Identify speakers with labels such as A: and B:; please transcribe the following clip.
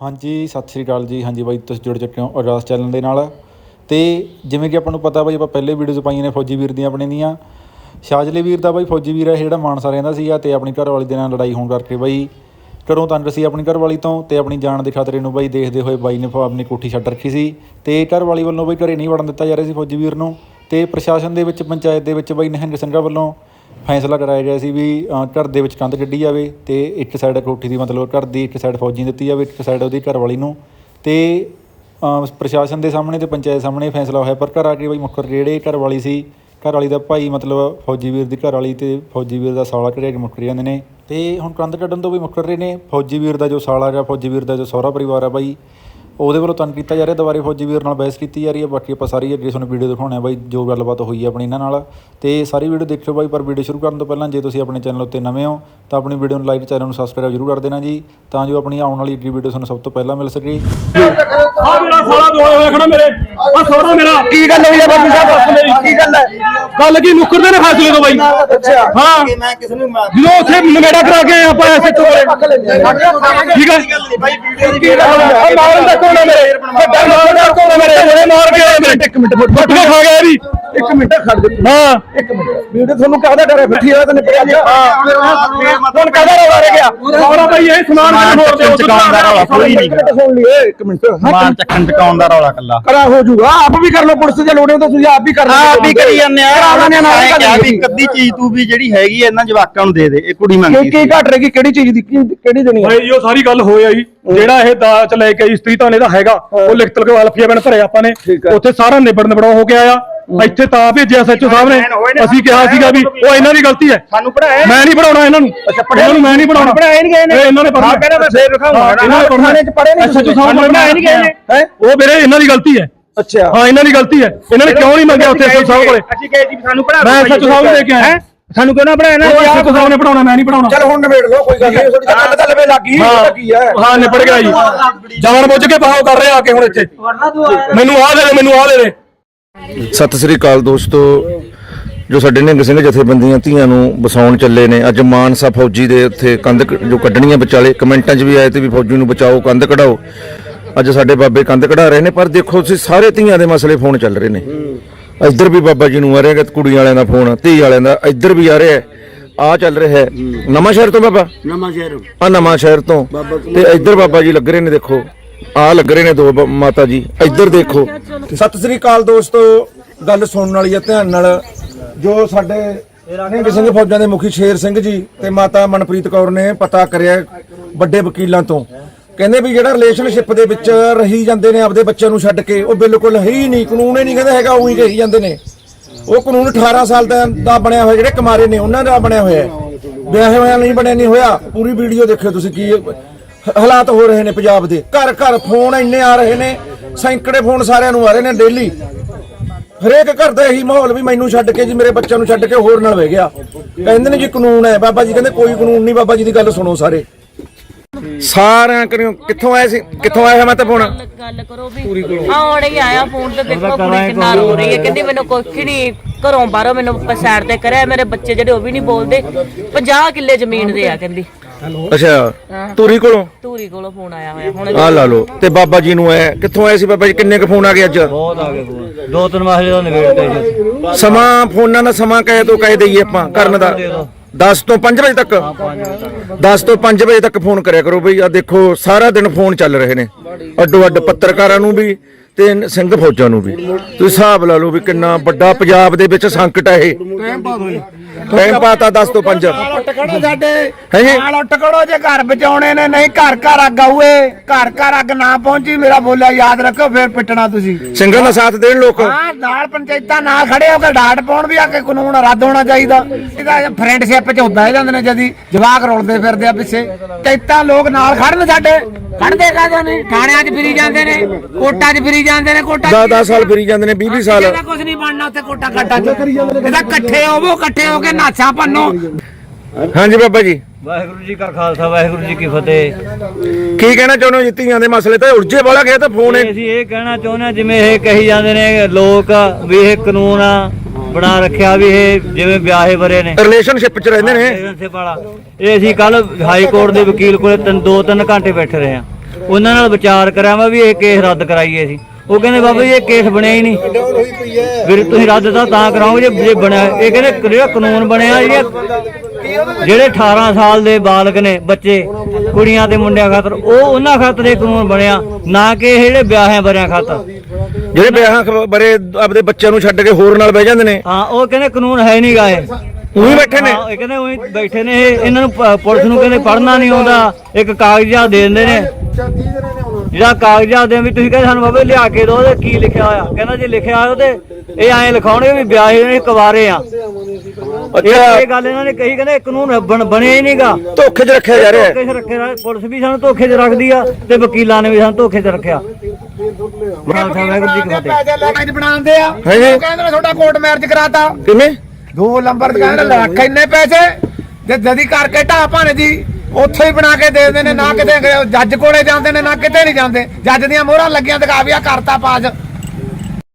A: ਹਾਂਜੀ, ਸਤਿ ਸ੍ਰੀ ਅਕਾਲ ਜੀ। ਹਾਂਜੀ ਬਾਈ, ਤੁਸੀਂ ਜੁੜ ਚੁੱਕੇ ਹੋ ਅਰਦਾਸ ਚੈਨਲ ਦੇ ਨਾਲ। ਤੇ ਜਿਵੇਂ ਕਿ ਆਪਾਂ ਨੂੰ ਪਤਾ ਬਾਈ ਆਪਾਂ ਪਹਿਲੇ ਵੀਡੀਓਜ਼ ਪਾਈਆਂ ਨੇ ਫੌਜੀ ਵੀਰ ਦੀਆਂ ਆਪਣੇ ਦੀਆਂ। ਸ਼ਾਜਲੇ ਵੀਰ ਦਾ ਬਾਈ ਫੌਜੀ ਵੀਰ ਹੈ ਜਿਹੜਾ ਮਾਨਸਾ ਰਹਿੰਦਾ ਸੀਗਾ ਤੇ ਆਪਣੀ ਘਰ ਵਾਲੀ ਦੇ ਨਾਲ ਲੜਾਈ ਹੋਣ ਕਰਕੇ ਬਾਈ ਘਰੋਂ ਤੰਗ ਸੀ ਆਪਣੀ ਘਰ ਵਾਲੀ ਤੋਂ ਤੇ ਆਪਣੀ ਜਾਨ ਦੇ ਖਤਰੇ ਨੂੰ ਬਾਈ ਦੇਖਦੇ ਹੋਏ ਬਾਈ ਨੇ ਆਪਣੀ ਕੋਠੀ ਛੱਡ ਰੱਖੀ ਸੀ। ਤੇ ਘਰ ਵਾਲੀ ਵੱਲੋਂ ਬਾਈ ਘਰੇ ਨਹੀਂ ਵੜਨ ਦਿੱਤਾ ਜਾ ਰਿਹਾ ਸੀ ਫੌਜੀ ਵੀਰ ਨੂੰ। ਤੇ ਪ੍ਰਸ਼ਾਸਨ ਦੇ ਵਿੱਚ, ਪੰਚਾਇਤ ਦੇ ਵਿੱਚ ਬਾਈ ਨਿਹੰਗ ਸਿੰਘਾਂ ਵੱਲੋਂ ਫੈਸਲਾ ਕਰਾਇਆ ਗਿਆ ਸੀ ਵੀ ਘਰ ਦੇ ਵਿੱਚ ਕੰਧ ਕੱਢੀ ਜਾਵੇ ਤੇ ਇੱਕ ਸਾਈਡ ਕੋਠੀ ਦੀ ਮਤਲਬ ਘਰ ਦੀ ਇੱਕ ਸਾਈਡ ਫੌਜੀ ਦਿੱਤੀ ਜਾਵੇ, ਇੱਕ ਸਾਈਡ ਉਹਦੀ ਘਰ ਵਾਲੀ ਨੂੰ। ਤੇ ਪ੍ਰਸ਼ਾਸਨ ਦੇ ਸਾਹਮਣੇ ਤੇ ਪੰਚਾਇਤ ਸਾਹਮਣੇ ਫੈਸਲਾ ਹੋਇਆ, ਪਰ ਘਰ ਆ ਕੇ ਬਈ ਮੁੱਖਰ ਜਿਹੜੇ ਘਰ ਵਾਲੀ ਸੀ ਘਰ ਵਾਲੀ ਦਾ ਭਾਈ ਮਤਲਬ ਫੌਜੀ ਵੀਰ ਦੀ ਘਰ ਵਾਲੀ ਤੇ ਫੌਜੀ ਵੀਰ ਦਾ ਸਾਲਾ ਘਰੇ ਕੇ ਮੁੱਕਰ ਜਾਂਦੇ ਨੇ। ਤੇ ਹੁਣ ਕੰਧ ਕੱਢਣ ਤੋਂ ਵੀ ਮੁੱਕਰ ਰਹੇ ਨੇ। ਫੌਜੀ ਵੀਰ ਦਾ ਜੋ ਸਾਲਾ ਜਾਂ ਫੌਜੀ ਵੀਰ ਦਾ ਜੋ ਸਹੁਰਾ ਪਰਿਵਾਰ ਆ ਬਾਈ ਉਹਦੇ ਵੱਲੋਂ ਤੰਗ ਕੀਤਾ ਜਾ ਰਿਹਾ ਦੁਬਾਰੇ ਫੌਜੀ ਵੀਰ ਨਾਲ ਬਹਿਸ ਕੀਤੀ ਜਾ ਰਹੀ ਹੈ। ਬਾਕੀ ਆਪਾਂ ਸਾਰੀ ਅੱਗੇ ਤੁਹਾਨੂੰ ਵੀਡੀਓ ਦਿਖਾਉਣੇ ਆ ਬਾਈ ਜੋ ਗੱਲਬਾਤ ਹੋਈ ਹੈ ਆਪਣੀ ਇਹਨਾਂ ਨਾਲ। ਤੇ ਸਾਰੀ ਵੀਡੀਓ ਦੇਖਿਓ ਬਾਈ ਪਰ ਵੀਡੀਓ ਸ਼ੁਰੂ ਕਰਨ ਤੋਂ ਪਹਿਲਾਂ ਜੇ ਤੁਸੀਂ ਆਪਣੇ ਚੈਨਲ ਉੱਤੇ ਨਵੇਂ ਹੋ ਤਾਂ ਆਪਣੀ ਵੀਡੀਓ ਨੂੰ ਲਾਈਕ ਚੈਨਲ ਨੂੰ ਸਬਸਕ੍ਰਾਈਬ ਜ਼ਰੂਰ ਕਰ ਦੇਣਾ ਜੀ। ਤਾਂ ਜੋ ਆਪਣੀ ਆਉਣ ਵਾਲੀ ਅੱਗੇ ਵੀਡੀਓ ਤੁਹਾਨੂੰ ਸਭ ਤੋਂ ਪਹਿਲਾਂ ਮਿਲ ਸਕੇ।
B: ਆ ਮੇਰਾ ਸਾਲਾ ਦੋਇਆ ਹੋਇਆ ਖੜਾ ਮੇਰੇ। ਆ ਸੋਹਣਾ ਮੇਰਾ।
C: ਕੀ ਗੱਲ ਹੋਈ ਹੈ ਬਾਬੂ ਸਾਹਿਬ?
B: ਦੱਸ ਮੇਰੀ।
C: ਕੀ ਗੱਲ ਹੈ?
B: ਗੱਲ ਕੀ ਮੁੱਕਰਦੇ ਨੇ ਫੈਸਲੇ ਤੋਂ ਬਾਈ?
C: ਅੱਛਾ
B: ਹਾਂ।
C: ਕਿ ਮੈਂ ਕਿਸ ਨੂੰ ਮਾਰ
B: ਜਦੋਂ ਉੱਥੇ ਨਵੇੜਾ ਕਰਾ ਕੇ ਆਪਾਂ ਐਸੇ ਤੋਂ ਠੀਕ ਹੈ।
C: ਕੀ ਗੱਲ
B: ਆ ਮਾਰਨ ਦਾ ਕੋਣ ਮੇਰੇ? ਵੱਡਾ ਮਾਰਨ ਦਾ ਕੋਣ ਮੇਰੇ? ਉਹਨੇ ਮਾਰ ਕੇ ਮੇਰੇ।
C: ਇੱਕ ਮਿੰਟ
B: ਬੱਟ ਕੇ ਖਾ ਗਿਆ ਵੀ
C: ਇੱਕ ਮਿੰਟ ਖੜ ਜਾ
B: ਹਾਂ।
C: ਇੱਕ ਮਿੰਟ। ਵੀਡੀਓ ਤੁਹਾਨੂੰ ਕਾਹਦਾ ਡਰ ਹੈ? ਠੀਕ ਹੈ। ਤੈਨੂੰ ਪਤਾ ਨਹੀਂ
B: ਹੁਣ ਕਾਹਦਾ ਰੌਲਾ ਰਹਿ ਗਿਆ? ਸਾਰਾ ਬਾਈ ਇਹ ਸਮਾਨ ਕਿਉਂ ਮੋੜ ਦਿਓ
D: ਚਕਾਉਣ ਦਾ ਰੌਲਾ ਕੋਈ ਨਹੀਂ
C: ਇੱਕ ਮਿੰਟ ਸੁਣ ਲਈਏ ਇੱਕ ਮਿੰਟ।
D: ਸਮਾਨ ਚੱਕਣ ਚਕਾਉਣ ਦਾ ਰੌਲਾ ਕੱਲਾ
C: ਕਰਾ ਹੋ ਜੂਗਾ ਆਪ ਵੀ ਕਰ ਲਓ ਪੁਲਿਸ ਦੇ ਲੋੜੇ ਤਾਂ ਤੁਸੀਂ ਆਪ ਵੀ ਕਰ ਲਓ।
D: ਆਪ ਵੀ ਕਰੀ ਜਾਂਦੇ ਆ।
C: ਕਰਾ ਲੈਣੇ ਨਾਲ
D: ਐਂ ਕਿਹਾ ਵੀ ਇੱਕ ਅੱਧੀ ਚੀਜ਼ ਤੂੰ ਵੀ ਜਿਹੜੀ ਹੈਗੀ ਐ ਇਹਨਾਂ ਜਵਾਕਾਂ ਨੂੰ ਦੇ ਦੇ। ਇਹ ਕੁੜੀ
C: ਕੀ
D: ਮੰਗਦੀ
C: ਕੀ
D: ਸੀ।
C: ਘਟ ਰਹੀ ਕਿਹੜੀ ਚੀਜ਼ ਦੀ ਕਿਹੜੀ ਦੇਣੀ ਹੈ
B: ਭਾਈ ਜੀ ਉਹ ਸਾਰੀ ਗੱਲ ਹੋਈ ਆਈ ਜਿਹੜਾ ਇਹ ਦਾਜ ਲੈ ਕੇ ਇਸਤਰੀ ਤਾਂ ਇਹਦਾ ਹੈਗਾ। ਉਹ ਲਿਖਤ ਲਗਾ ਹਲਫੀਆ ਬਣ ਭਰਿਆ ਆਪਾਂ ਨੇ। ਉੱਥੇ ਸਾਰਾ ਨਿਬੜ ਨਿਬੜਾ ਹੋ ਕੇ ਆਇਆ। ਇੱਥੇ ਤਾਂ ਭੇਜਿਆ ਸੱਚੋ ਸਾਹਿਬ ਨੇ। ਅਸੀਂ ਕਿਹਾ ਸੀਗਾ ਵੀ ਉਹ ਇਹਨਾਂ ਦੀ ਗਲਤੀ ਹੈ।
D: ਸਾਨੂੰ ਪੜਾਇਆ
B: ਮੈਂ ਨਹੀਂ ਪੜਾਉਣਾ ਇਹਨਾਂ ਨੂੰ। ਇਹਨਾਂ ਨੂੰ ਮੈਂ ਨਹੀਂ। ਪੜਾਉਣਾ
C: ਪੜ੍ਹਾਏ ਨਹੀਂ ਗਏ ਨੇ?
B: ਇਹ ਇਹਨਾਂ ਨੇ ਪੜ੍ਹਨਾ
C: ਹਾਂ, ਕਹਿੰਦਾ ਮੈਂ ਫੇਰ।
B: ਹਾਂ, ਇਹਨਾਂ ਨੇ
C: 'ਚ ਪੜ੍ਹੇ ਨਹੀਂ
B: ਸੱਚੋ ਸਾਹਿਬ ਨੇ
C: ਪੜ੍ਹਾਏ ਨਹੀਂ ਗਏ ਨੇ।
B: ਹੈ। ਉਹ ਵੀਰੇ ਇਹਨਾਂ ਦੀ ਗਲਤੀ ਹੈ।
C: ਅੱਛਾ।
B: ਹਾਂ ਇਹਨਾਂ ਦੀ ਗਲਤੀ ਹੈ। ਇਹਨਾਂ ਨੇ ਕਿਉਂ ਨਹੀਂ ਮੰਗਿਆ ਉੱਥੇ ਸੱਚੋ ਸਾਹਿਬ ਕੋਲੇ?
D: ਅਸੀਂ ਕਹੇ ਜੀ ਸਾਨੂੰ ਪੜਾ
B: ਮੈਂ ਸੱਚੋ ਸਾਹਿਬ ਨੂੰ ਦੇ ਕੇ ਆਇਆ।
D: ਸਾਨੂੰ ਕਿਉਂ ਨਾ ਪੜਾਇਆ
B: ਉਹ ਸੱਚੋ ਸਾਹਿਬ ਨੇ ਪੜਾਉਣਾ ਮੈਂ ਨਹੀਂ ਪੜਾਉਣਾ
C: ਚਲ ਹੁਣ ਨਿਬੇੜ ਲਓ ਕੋਈ ਗੱਲ ਨਹੀਂ ਤੁਹਾਡੀ ਗੱਲ ਤਾਂ ਲਵੇ ਲੱਗੀ
B: ਹਾਂ
C: ਕੀ ਹੈ।
B: ਹਾਂ ਨਿਬੜ ਗਿਆ ਜੀ। ਜਾਣ ਬੁੱਝ ਕੇ ਬਹਾਓ ਕਰ ਰਹੇ ਆ ਕੇ ਹੁਣ ਇੱਥੇ। ਮੈਨੂੰ ਆਹ ਦੇ ਦੇ ਮੈਨੂੰ ਆਹ ਦੇ ਦੇ।
E: ਸਤਿ ਸ੍ਰੀ ਅਕਾਲ ਦੋਸਤੋ ਜੋ ਸਾਡੇ ਨਿਹੰਗ ਸਿੰਘ ਜਥੇਬੰਦੀਆਂ ਧੀਆਂ ਨੂੰ ਵਸਾਉਣ ਚੱਲੇ ਨੇ ਅੱਜ ਮਾਨਸਾ ਫੌਜੀ ਦੇ ਉੱਥੇ ਕੰਧ ਕ- ਜੋ ਕੱਢਣੀਆਂ ਵਿਚਾਲੇ ਕਮੈਂਟਾਂ 'ਚ ਵੀ ਆਏ ਤੇ ਵੀ ਫੌਜੀ ਨੂੰ ਬਚਾਓ ਕੰਧ ਕਢਾਓ। ਅੱਜ ਸਾਡੇ ਬਾਬੇ ਕੰਧ ਕਢਾ ਰਹੇ ਨੇ ਪਰ ਦੇਖੋ ਤੁਸੀਂ ਸਾਰੇ ਧੀਆਂ ਦੇ ਮਸਲੇ ਫੋਨ ਚੱਲ ਰਹੇ ਨੇ। ਇੱਧਰ ਵੀ ਬਾਬਾ ਜੀ ਨੂੰ ਆ ਰਿਹਾ ਕਿ ਕੁੜੀ ਵਾਲਿਆਂ ਦਾ ਫੋਨ ਧੀ ਵਾਲਿਆਂ ਦਾ ਇੱਧਰ ਵੀ ਆ ਰਿਹਾ ਆ ਚੱਲ ਰਿਹਾ ਹੈ। ਨਵਾਂ ਸ਼ਹਿਰ ਤੋਂ ਬਾਬਾ?
C: ਨਵਾਂ ਸ਼ਹਿਰ
E: ਆ ਨਵਾਂ ਸ਼ਹਿਰ ਤੋਂ ਤੇ ਇੱਧਰ ਬਾਬਾ ਜੀ ਲੱਗ ਰਹੇ ਨੇ ਦੇਖੋ। ਆ ਲੱਗ ਰਹੇ ਨੇ ਦੋ ਬ- ਮਾਤਾ ਜੀ। ਇੱਧਰ ਦੇਖੋ।
C: ਸਤਿ ਸ੍ਰੀ ਅਕਾਲ ਦੋਸਤੋ, ਗੱਲ ਸੁਣਨ ਵਾਲੀ ਹੈ ਧਿਆਨ ਨਾਲ। ਜੋ ਸਾਡੇ ਨਿਹੰਗ ਸਿੰਘ ਫੌਜਾਂ ਦੇ ਮੁਖੀ ਸ਼ੇਰ ਸਿੰਘ ਜੀ ਤੇ ਮਾਤਾ ਮਨਪ੍ਰੀਤ ਕੌਰ ਨੇ ਪਤਾ ਕਰਿਆ ਵੱਡੇ ਵਕੀਲਾਂ ਤੋਂ। ਕਹਿੰਦੇ ਵੀ ਜਿਹੜਾ ਰਿਲੇਸ਼ਨਸ਼ਿਪ ਦੇ ਵਿੱਚ ਰਹੀ ਜਾਂਦੇ ਨੇ ਆਪਦੇ ਬੱਚਿਆਂ ਨੂੰ ਛੱਡ ਕੇ, ਉਹ ਬਿਲਕੁਲ ਹੈ ਹੀ ਨਹੀਂ। ਕਾਨੂੰਨ ਹੀ ਨਹੀਂ ਕਹਿੰਦੇ ਹੈਗਾ ਉਹੀ ਕਹੀ ਜਾਂਦੇ ਨੇ। ਉਹ ਕਾਨੂੰਨ 18 ਸਾਲ ਦਾ ਦਾ ਬਣਿਆ ਹੋਇਆ, ਜਿਹੜੇ ਕੁਮਾਰੇ ਨੇ, ਉਹਨਾਂ ਦਾ ਬਣਿਆ ਹੋਇਆ ਹੈ। ਵਿਆਹੇ ਹੋਇਆ, ਨਹੀਂ ਬਣਿਆ, ਨਹੀਂ ਹੋਇਆ। ਪੂਰੀ ਵੀਡੀਓ ਦੇਖਿਓ ਤੁਸੀਂ ਕੀ ਹਾਲਾਤ ਹੋ ਰਹੇ ਨੇ ਪੰਜਾਬ ਦੇ। ਘਰ ਘਰ ਫੋਨ ਇੰਨੇ ਆ ਰਹੇ ਨੇ ਸੈਂਕੜੇ ਫੋਨ ਸਾਰਿਆਂ ਨੂੰ ਆ ਰਹੇ ਨੇ ਡੇਲੀ। ਹਰੇਕ ਘਰ ਦਾ ਇਹੀ ਮਾਹੌਲ ਵੀ ਮੈਨੂੰ ਛੱਡ ਕੇ ਜੀ ਮੇਰੇ ਬੱਚਿਆਂ ਨੂੰ ਛੱਡ ਕੇ ਹੋਰ ਨਾਲ ਵਹਿ ਗਿਆ। ਕਹਿੰਦੇ ਨੇ ਜੀ ਕਾਨੂੰਨ ਹੈ ਬਾਬਾ ਜੀ ਕਹਿੰਦੇ ਕੋਈ ਕਾਨੂੰਨ ਨਹੀਂ ਬਾਬਾ ਜੀ ਦੀ ਗੱਲ ਸੁਣੋ ਸਾਰੇ।
E: ਸਾਰਿਆਂ ਕਰਿਓ ਕਿੱਥੋਂ ਆਏ ਸੀ? ਕਿੱਥੋਂ ਆਇਆ ਮੈਂ ਤਾਂ ਫੋਨ?
F: ਗੱਲ ਕਰੋ ਵੀ। ਹਾਂ ਹੁਣ ਹੀ ਆਇਆ ਫੋਨ ਤੇ ਦੇਖੋ ਕੁੜੀ ਕਿੰਨਾ ਰੋ ਰਹੀ ਹੈ। ਕਹਿੰਦੀ ਮੈਨੂੰ ਕੁਛ ਨਹੀਂ ਘਰੋਂ ਬਾਹਰੋਂ ਮੈਨੂੰ ਸਾਈਡ ਤੇ ਕਰਿਆ ਮੇਰੇ ਬੱਚੇ ਜਿਹੜੇ ਉਹ ਵੀ ਨਹੀਂ ਬੋਲਦੇ। 50 ਕਿੱਲੇ ਜ਼ਮੀਨ ਦੇ ਆ ਕਹਿੰਦੀ।
E: ਅੱਛਾ ਤੂਰੀ ਕੋਲੋਂ?
F: ਧੂਰੀ ਕੋਲੋਂ ਫੋਨ ਆਇਆ ਹੋਇਆ ਹੁਣ
E: ਆ ਲਾ ਲਓ ਤੇ ਬਾਬਾ ਜੀ ਨੂੰ ਆਇਆ ਕਿੱਥੋਂ ਆਏ ਸੀ ਬਾਬਾ ਜੀ? ਕਿੰਨੇ ਕੁ ਫੋਨ ਆ ਗਏ ਅੱਜ?
D: ਬਹੁਤ ਆ ਗਏ ਫੋਨ। ਦੋ ਤਿੰਨ ਮਾਸਲੇ ਦਾ ਨਿਬੇੜਦੇ ਜੀ
E: ਸਮਾਂ ਫੋਨਾਂ ਦਾ ਸਮਾਂ ਕਹੇ ਤੋਂ ਕਹੇ ਦਈਏ ਆਪਾਂ ਕਰਨ ਦਾ। 10 ਤੋਂ 5 ਵਜੇ ਤੱਕ? 10 ਤੋਂ 5 ਵਜੇ ਤੱਕ ਫੋਨ ਕਰਿਆ ਕਰੋ ਬਈ ਆ ਦੇਖੋ ਸਾਰਾ ਦਿਨ ਫੋਨ ਚੱਲ ਰਹੇ ਨੇ। ਅੱਡੋ ਅੱਡ ਪੱਤਰਕਾਰਾਂ ਨੂੰ ਵੀ ਤੇ ਸਿੰਘ ਫੌਜਾਂ ਨੂੰ ਵੀ। ਤੁਸੀਂ ਹਿਸਾਬ ਲਾ ਲਓ ਵੀ ਕਿੰਨਾ ਵੱਡਾ ਪੰਜਾਬ ਦੇ ਵਿੱਚ ਸੰਕਟ ਹੈ ਇਹ। ਟਾਈਮ ਪਾਤਾ 10 ਤੋਂ 5
C: ਟਕੜੋ ਸਾਡੇ।
E: ਹੈ? ਜੀ
C: ਨਾਲ ਟਕੜੋ ਜੇ ਘਰ ਬਚਾਉਣੇ ਨੇ ਨਹੀਂ ਘਰ ਘਰ ਅੱਗ ਆਊਏ। ਘਰ ਘਰ ਅੱਗ ਨਾ ਪਹੁੰਚੀ ਮੇਰਾ ਬੋਲਿਆ ਯਾਦ ਰੱਖੋ ਫੇਰ ਪਿੱਟਣਾ ਤੁਸੀਂ।
E: ਸਿੰਘਾਂ ਦਾ ਸਾਥ ਦੇਣ ਲੋਕ।
C: ਹਾਂ ਨਾਲ ਪੰਚਾਇਤਾਂ ਨਾ ਖੜੇ ਹੋ ਕੇ ਡਾਟ ਪਾਉਣ ਵੀ ਆ ਕੇ ਕਾਨੂੰਨ ਰੱਦ ਹੋਣਾ ਚਾਹੀਦਾ। ਇਹਦਾ ਫਰੈਂਡਸ਼ਿਪ ਚ ਹੁੰਦਾ ਜਾਂਦੇ ਨੇ ਜਦੀ ਜਵਾਕ ਰੋਲਦੇ ਫਿਰਦੇ ਆ ਪਿੱਛੇ। ਪੰਚਾਇਤਾਂ ਲੋਕ ਨਾਲ ਖੜਨ ਸਾਡੇ। ਖੜਦੇ ਕਾਹਦੋਂ ਨਹੀਂ ਥਾਣਿਆਂ 'ਚ ਫਿਰੀ ਜਾਂਦੇ ਨੇ ਕੋਟਾਂ 'ਚ ਫਿਰੀ ਜਾਂਦੇ ਨੇ ਕੋਟਾਂ 'ਚ
E: 10 10 ਸਾਲ ਫਿਰੀ ਜਾਂਦੇ ਨੇ 20 20 ਸਾਲ।
C: ਇਹਦਾ ਕੁਝ ਨਹੀਂ ਬਣਨਾ ਉੱਥੇ ਕੋਟਾ ਕਾਟਾਂ 'ਚ। ਇਹਦਾ ਇਕੱਠੇ ਹੋਵੋ ਇਕੱਠੇ ਹੋ ਕੇ ਨਾਛਾਂ ਭੰਨੋ
E: ਹਾਂਜੀ ਬਾਬਾ ਜੀ।
D: ਵਾਹਿਗੁਰੂ ਜੀ ਕਾ ਖਾਲਸਾ ਵਾਹਿਗੁਰੂ ਜੀ ਕੀ ਫਤਿਹ।
E: ਕੀ ਕਹਿਣਾ ਚਾਹੁੰਦੇ ਹੋ ਜੀ ਧੀਆਂ ਦੇ ਮਸਲੇ ਤੇ? ਉਲਝੇ ਵਾਲਾ ਗਿਆ ਤਾਂ ਫੋਨ ਹੈ
D: ਅਸੀਂ ਇਹ ਕਹਿਣਾ ਚਾਹੁੰਦੇ ਹਾਂ ਜਿਵੇਂ ਇਹ ਕਹੀ ਜਾਂਦੇ ਨੇ ਲੋਕ ਵੀ ਇਹ ਕਾਨੂੰਨ ਆ ਬਣਾ ਰੱਖਿਆ ਵੀ ਇਹ ਜਿਵੇਂ ਵਿਆਹੇ ਬਰੇ ਨੇ।
E: ਰਿਲੇਸ਼ਨਸ਼ਿਪ ਚ ਰਹਿੰਦੇ ਨੇ
D: ਏਜੰਸੀ ਵਾਲਾ। ਇਹ ਅਸੀਂ ਕੱਲ ਹਾਈ ਕੋਰਟ ਦੇ ਵਕੀਲ ਕੋਲੇ ਤਿੰਨ ਦੋ ਤਿੰਨ ਘੰਟੇ ਬੈਠੇ ਰਹੇ ਆ ਉਹਨਾਂ ਨਾਲ ਵਿਚਾਰ ਕਰਿਆ ਮੈਂ ਵੀ ਇਹ ਕੇਸ ਰੱਦ ਕਰਾਈਏ ਸੀ ਉਹ ਕਹਿੰਦੇ ਬਾਬਾ ਜੀ ਇਹ ਕੇਸ ਬਣਿਆ ਹੀ ਨਹੀਂ। ਫਿਰ ਤੁਸੀਂ ਰੱਦ ਤਾਂ ਤਾਂ ਕਰਾਓਗੇ ਜੇ ਜੇ ਬਣਿਆ। ਇਹ ਕਹਿੰਦੇ ਜਿਹੜਾ ਕਾਨੂੰਨ ਬਣਿਆ ਜਿਹੜੀਆਂ ਜਿਹੜੇ 18 ਸਾਲ ਦੇ ਬਾਲਗ ਨੇ ਬੱਚੇ ਕੁੜੀਆਂ ਤੇ ਮੁੰਡਿਆਂ ਖਾਤਰ ਉਹ ਉਹਨਾਂ ਖਾਤਰ ਇਹ ਕਾਨੂੰਨ ਬਣਿਆ। ਨਾ ਕਿ ਇਹ ਜਿਹੜੇ ਵਿਆਹਿਆਂ ਬਰਿਆਂ ਖਾਤਰ।
E: ਜਿਹੜੇ ਵਿਆਹਾਂ ਬਾਰੇ ਆਪਦੇ ਬੱਚਿਆਂ ਨੂੰ ਛੱਡ ਕੇ ਹੋਰ ਨਾਲ ਬਹਿ ਜਾਂਦੇ ਨੇ।
D: ਹਾਂ ਉਹ ਕਹਿੰਦੇ ਕਾਨੂੰਨ ਹੈ ਨਹੀਂ ਗਾ ਇਹ।
E: ਉਹੀ ਬੈਠੇ ਨੇ।
D: ਇਹ ਕਹਿੰਦੇ ਉਹੀ ਬੈਠੇ ਨੇ। ਇਹ ਇਹਨਾਂ ਨੂੰ ਪ- ਪੁਲਿਸ ਨੂੰ ਕਹਿੰਦੇ ਪੜ੍ਹਨਾ ਨਹੀਂ ਆਉਂਦਾ। ਇੱਕ ਕਾਗਜ਼ਾਤ ਦੇ ਦਿੰਦੇ ਨੇ। ਜਿਹੜਾ ਕਾਗਜ਼ਾਤ ਦੇ ਵੀ ਤੁਸੀਂ ਕਹਿੰਦੇ ਸਾਨੂੰ ਬਾਬੇ ਲਿਆ ਕੇ ਦਿਓ ਉਹਦੇ ਕੀ ਲਿਖਿਆ ਹੋਇਆ। ਕਹਿੰਦਾ ਜੇ ਲਿਖਿਆ ਹੋਇਆ ਤੇ ਇਹ ਐਂ ਲਿਖਾਉਣਗੇ ਵੀ ਵਿਆਹੇ ਨੇ ਕੁਵਾਰੇ ਆ।
E: ਅੱਛਾ।
D: ਇਹ ਗੱਲ ਇਹਨਾਂ ਨੇ ਕਹੀ ਕਹਿੰਦੇ ਇਹ ਕਾਨੂੰਨ ਬਣ- ਬਣਿਆ ਹੀ ਨਹੀਂਗਾ
E: ਧੋਖੇ 'ਚ ਰੱਖਿਆ ਜਾ ਰਿਹਾ ਹੈ।
D: ਧੋਖੇ 'ਚ ਰੱਖਿਆ ਪੁਲਿਸ ਵੀ ਸਾਨੂੰ ਧੋਖੇ 'ਚ ਰੱਖਦੀ ਆ ਤੇ ਵਕੀਲਾਂ ਨੇ ਵੀ ਸਾਨੂੰ ਧੋਖੇ 'ਚ ਰੱਖਿਆ। ਵਾਹਿਗੁਰੂ ਜੀ ਕੀ ਫਤਿਹ
C: ਪੈਸੇ ਲੈ ਕੇ ਬਣਾਉਂਦੇ ਆ।
E: ਹੈ ਜੀ।
C: ਉਹ ਕਹਿੰਦੇ ਨੇ ਤੁਹਾਡਾ ਕੋਰਟ ਮੈਰਿਜ ਕਰਾਤਾ।
E: ਕਿਵੇਂ
C: ਦੋ ਨੰਬਰ ਦੇ ਕਹਿੰਦੇ ਲੱਖ ਇੰਨੇ ਪੈਸੇ। ਜੇ ਜਦੀ ਕਰਕੇ ਢਾਹ ਭਾਣੇ ਦੀ ਉੱਥੇ ਹੀ ਬਣਾ ਕੇ ਦੇ ਦਿੰਦੇ ਨੇ ਨਾ ਕਿਤੇ ਜੱਜ ਕੋਲੇ ਜਾਂਦੇ ਨੇ ਨਾ ਕਿਤੇ ਨਹੀਂ ਜਾਂਦੇ। ਜੱਜ ਦੀਆਂ ਮੋਹਰਾਂ ਲੱਗੀਆਂ ਦਿਖਾ ਵੀ ਆ ਕਰਤਾ ਪਾਸ।